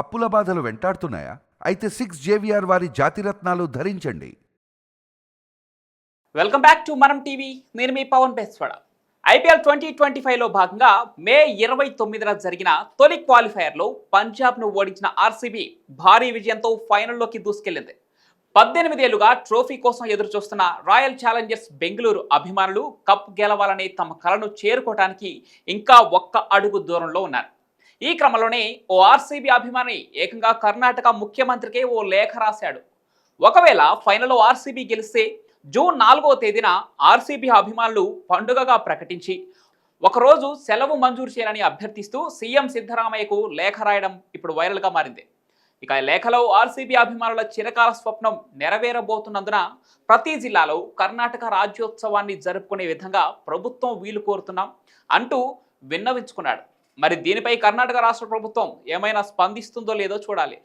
అప్పుల బాధలు వెంటాడుతున్నాయా? అయితే సిక్స్ జేవిఆర్ వారి జాతిరత్నాలు ధరించండి. వెల్కమ్ బ్యాక్ టు మనం టీవీ నేను మీ Pawan Beswada. IPL twenty twenty ఫైవ్లో భాగంగా మే ఇరవై తొమ్మిదిన జరిగిన తొలి క్వాలిఫైయర్లో పంజాబ్ను ఓడించిన ఆర్సీబీ భారీ విజయంతో ఫైనల్లోకి దూసుకెళ్ళింది పద్దెనిమిదేళ్ళుగా ట్రోఫీ కోసం ఎదురుచూస్తున్న రాయల్ ఛాలెంజర్స్ బెంగళూరు అభిమానులు కప్ గెలవాలనే తమ కలను చేరుకోవడానికి ఇంకా ఒక్క అడుగు దూరంలో ఉన్నారు. ఈ క్రమంలోనే ఓ ఆర్సీబీ అభిమాని ఏకంగా కర్ణాటక ముఖ్యమంత్రికి ఓ లేఖ రాశాడు. ఒకవేళ ఫైనల్లో ఆర్సీబీ గెలిస్తే జూన్ నాలుగో తేదీన ఆర్సీబీ అభిమానులు పండుగగా ప్రకటించి ఒకరోజు సెలవు మంజూరు చేయాలని అభ్యర్థిస్తూ సీఎం సిద్ధరామయ్యకు లేఖ రాయడం ఇప్పుడు వైరల్గా మారింది. ఇక లేఖలో ఆర్సీబీ అభిమానుల చిరకాల స్వప్నం నెరవేరబోతున్నందున ప్రతి జిల్లాలో కర్ణాటక రాజ్యోత్సవాన్ని జరుపుకునే విధంగా ప్రభుత్వం వీలు కోరుతున్నాం అంటూ విన్నవించుకున్నాడు. మరి దీనిపై కర్ణాటక రాష్ట్ర ప్రభుత్వం ఏమైనా స్పందిస్తుందో లేదో చూడాలి.